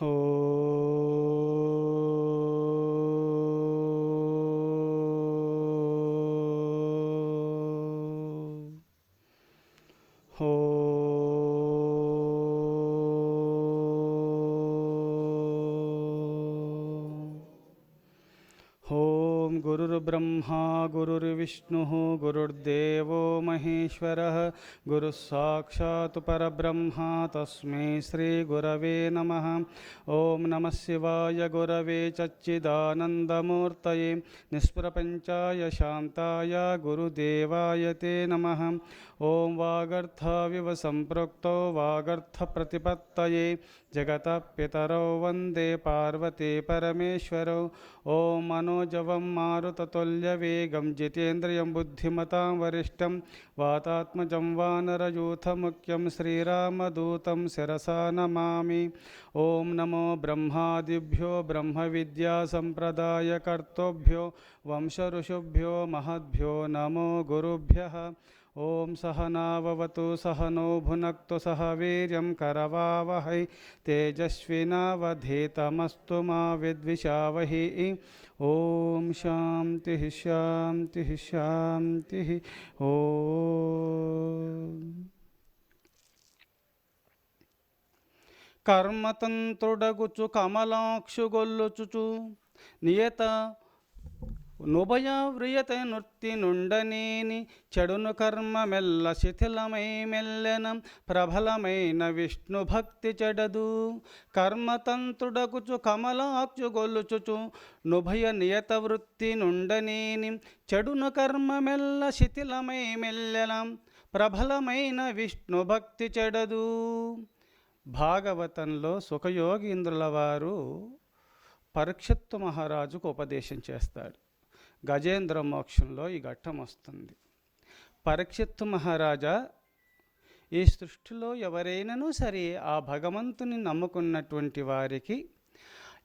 ॐ गुरुर्ब्रह्मा, गुरुर्विष्णुः, गुरुर्देवो महेश्वरः। गुरुः परब्रह्मा, तस्मै श्रीगुरवे नमः। ॐ नमः शिवाय, गुरवे चच्चिदानन्दमूर्तये। निष्प्रपञ्चाय शान्ताय, गुरुदेवाय ते नमः। ॐ वागर्थाविव सम्पृक्तौ वागर्थप्रतिपत्तये जगतः पितरौ वंदे पार्वती परमेश्वरौ। ॐ मनोजवं मारुततुल्यवेगं जितेन्द्रियं बुद्धिमतां वरिष्ठं वातात्मजं वानरयूथमुख्यं श्रीरामदूतं शिरसा नमामि। ॐ नमो ब्रह्मादिभ्यो ब्रह्म ब्रह्मविद्यासम्प्रदायकर्तृभ्यो वंशऋषुभ्यो महद्भ्यो नमो गुरुभ्यः। ॐ सहनाववतु सहनो भुनक्तु सह वीर्यं करवावहै तेजस्विनावधीतमस्तु मा विद्विषावहि ॐ शान्तिः शान्तिः शान्तिः ॐ కర్మతంత్రుడగుచు కమలాక్షుగొల్లుచుచు నియత నుభయ వ్రియత నృత్తి నుండనేని చెడును కర్మ మెల్ల శిథిలమై మెల్లెన ప్రబలమైన విష్ణు భక్తి చెడదు కర్మతంత్రుడకుచు కమలాక్షు గొల్లుచుచు నుభయ నియత వృత్తి నుండనేని చెడును కర్మ మెల్ల శిథిలమై మెల్లెన ప్రబలమైన విష్ణు భక్తి చెడదు భాగవతంలో సుఖయోగీంద్రుల వారు పరీక్షత్తు మహారాజుకు ఉపదేశం చేస్తాడు. గజేంద్ర మోక్షంలో ఈ ఘట్టం వస్తుంది. పరీక్షత్తు మహారాజా ఈ సృష్టిలో ఎవరైనాను సరే ఆ భగవంతుని నమ్ముకున్నటువంటి వారికి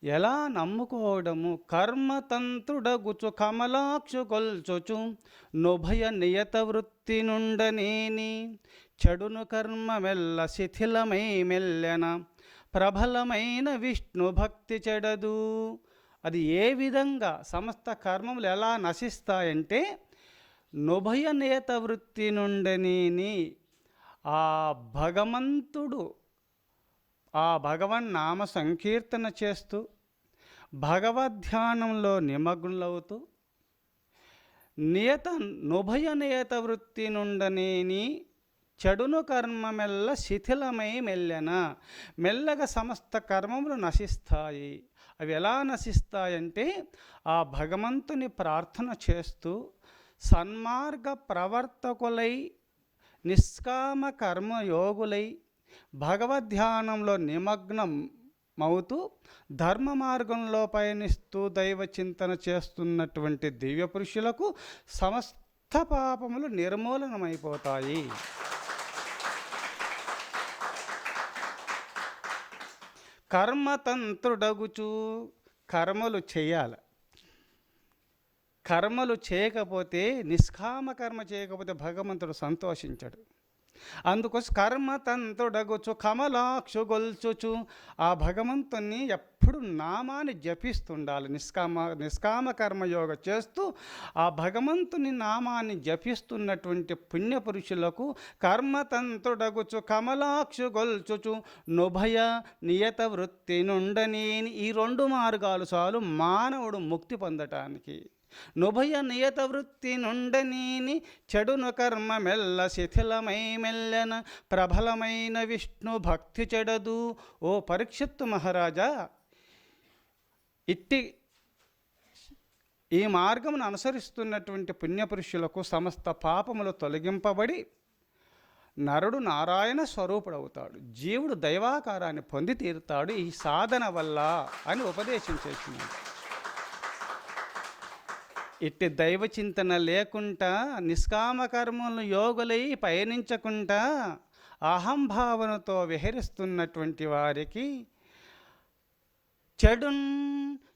ఎలా నమ్ముకోవడము? కర్మతంత్రుడగుచు కమలాక్షు కొల్చొచు నుభయ నియత వృత్తి నుండనేని చెడును కర్మ మెల్ల శిథిలమై మెల్లెన ప్రబలమైన విష్ణు భక్తి చెడదు. అది ఏ విధంగా సమస్త కర్మములు ఎలా నశిస్తాయంటే నుభయ నేత వృత్తి నుండనేని ఆ భగవంతుడు ఆ భగవన్ నామ సంకీర్తన చేస్తూ భగవద్ధ్యానంలో నిమగ్నులవుతూ నియత నుభయ నేత వృత్తి నుండనేని చెడును కర్మ మెల్ల శిథిలమై మెల్లెన మెల్లగా సమస్త కర్మములు నశిస్తాయి. అవి ఎలా నశిస్తాయంటే ఆ భగవంతుని ప్రార్థన చేస్తూ సన్మార్గ ప్రవర్తకులై నిష్కామ కర్మయోగులై భగవద్ధ్యానంలో నిమగ్నం అవుతూ ధర్మ మార్గంలో పయనిస్తూ దైవ చింతన చేస్తున్నటువంటి దివ్య పురుషులకు సమస్త పాపములు నిర్మూలనమైపోతాయి. కర్మతంత్రుడగుచు కర్మలు చేయాలి. కర్మలు చేయకపోతే నిష్కామ కర్మ చేయకపోతే భగవంతుడు సంతోషించడు. అందుకోసం కర్మతంత్రుడగుచు కమలాక్షు గొల్చుచు ఆ భగవంతుని ఎప్పుడు నామాన్ని జపిస్తుండాలి. నిష్కామ నిష్కామ కర్మయోగ చేస్తూ ఆ భగవంతుని నామాన్ని జపిస్తున్నటువంటి పుణ్యపురుషులకు కర్మతంతుడగుచు కమలాక్షు గొల్చుచు నుభయ నియత వృత్తి నుండనేని ఈ రెండు మార్గాలు చాలు మానవుడు ముక్తి పొందటానికి. నుభయ నియత వృత్తి నుండనీని చెడును కర్మ మెల్ల శిథిలమై మెల్లెన ప్రబలమైన విష్ణు భక్తి చెడదు. ఓ పరీక్షత్తు మహారాజా ఇట్టి ఈ మార్గమును అనుసరిస్తున్నటువంటి పుణ్యపురుషులకు సమస్త పాపములు తొలగింపబడి నరుడు నారాయణ స్వరూపుడవుతాడు. జీవుడు దైవాకారాన్ని పొంది తీరుతాడు. ఈ సాధన వల్ల అని ఉపదేశం చేసినాడు ఇట్టి దైవ చింతన లేకుండా నిష్కామ కర్మలను యోగులై పయనించకుండా అహంభావనతో విహరిస్తున్నటువంటి వారికి చెడున్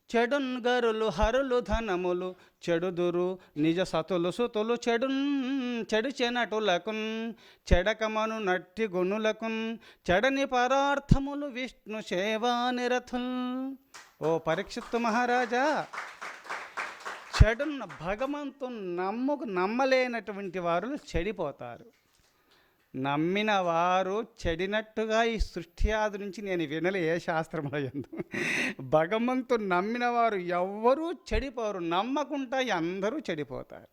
చెడున్ గరులు హరులు ధనములు చెడుదురు నిజ సతులు సుతులు చెడున్ చెడు చెనటులకున్ చెడకమను నట్టి గుణులకున్ చెడని పరార్థములు విష్ణు సేవా నిరథుల్ ఓ పరీక్షిత్తు మహారాజా చెడున్న భగవంతుని నమ్ముకు నమ్మలేనటువంటి వారు చెడిపోతారు. నమ్మిన వారు చెడినట్టుగా ఈ సృష్టి ఆది నుంచి నేను వినలే ఏ శాస్త్రంలో ఎందు. భగవంతు నమ్మిన వారు ఎవ్వరూ చెడిపోరు నమ్మకుండా అందరూ చెడిపోతారు.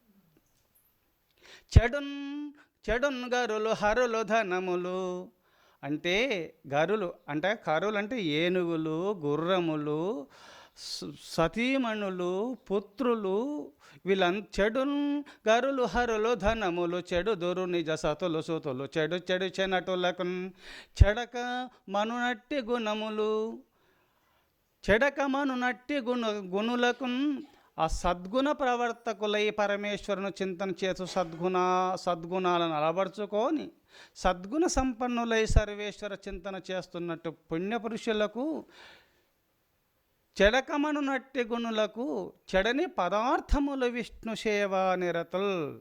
చెడున్ చెడున్ గరులు హరులు ధనములు అంటే గరులు అంటే కరులు అంటే ఏనుగులు గుర్రములు సతీమణులు పుత్రులు వీళ్ళం చెడు గరులు హరులు ధనములు చెడు దొరు నిజ సతులు సూతులు చెడు చెడు చెనటులకు చెడక మనునట్టి గుణములు చెడక నట్టి గుణ గుణులకు ఆ సద్గుణ ప్రవర్తకులై పరమేశ్వరుని చింతన చేతు సద్గుణ సద్గుణాలను అలవరుచుకొని సద్గుణ సంపన్నులై సర్వేశ్వర చింతన చేస్తున్నట్టు పుణ్యపురుషులకు చెడకమను నట్టి గుణులకు చెడని పదార్థములు విష్ణు సేవా నిరతల్.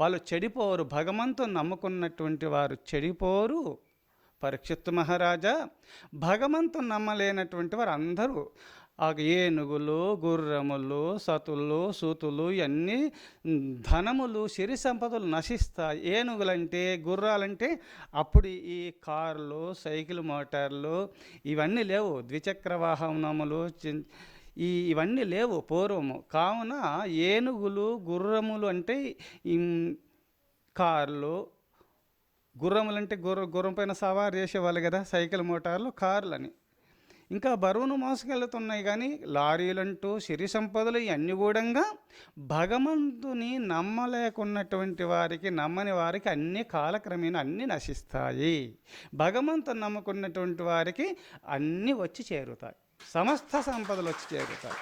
వాళ్ళు చెడిపోరు భగవంతుని నమ్ముకున్నటువంటి వారు చెడిపోరు. పరీక్షిత్తు మహారాజా భగవంతుని నమ్మలేనటువంటి వారు అందరూ ఆ ఏనుగులు గుర్రములు సతులు సూతులు ఇవన్నీ ధనములు సిరి సంపదలు నశిస్తాయి. ఏనుగులంటే గుర్రాలంటే అప్పుడు ఈ కార్లు సైకిల్ మోటార్లు ఇవన్నీ లేవు. ద్విచక్ర వాహనములు ఈ ఇవన్నీ లేవు పూర్వము. కావున ఏనుగులు గుర్రములు అంటే కార్లు. గుర్రములు అంటే గుర్ర గుర్రం పైన సవారు చేసేవాళ్ళు కదా సైకిల్ మోటార్లు కార్లు అని ఇంకా బరువును మోసుకెళ్తున్నాయి కానీ లారీలంటూ సిరి సంపదలు ఇవన్నీ కూడా భగవంతుని నమ్మలేకున్నటువంటి వారికి నమ్మని వారికి అన్ని కాలక్రమేణా అన్నీ నశిస్తాయి. భగవంతుని నమ్ముకున్నటువంటి వారికి అన్నీ వచ్చి చేరుతాయి. సమస్త సంపదలు వచ్చి చేరుతాయి.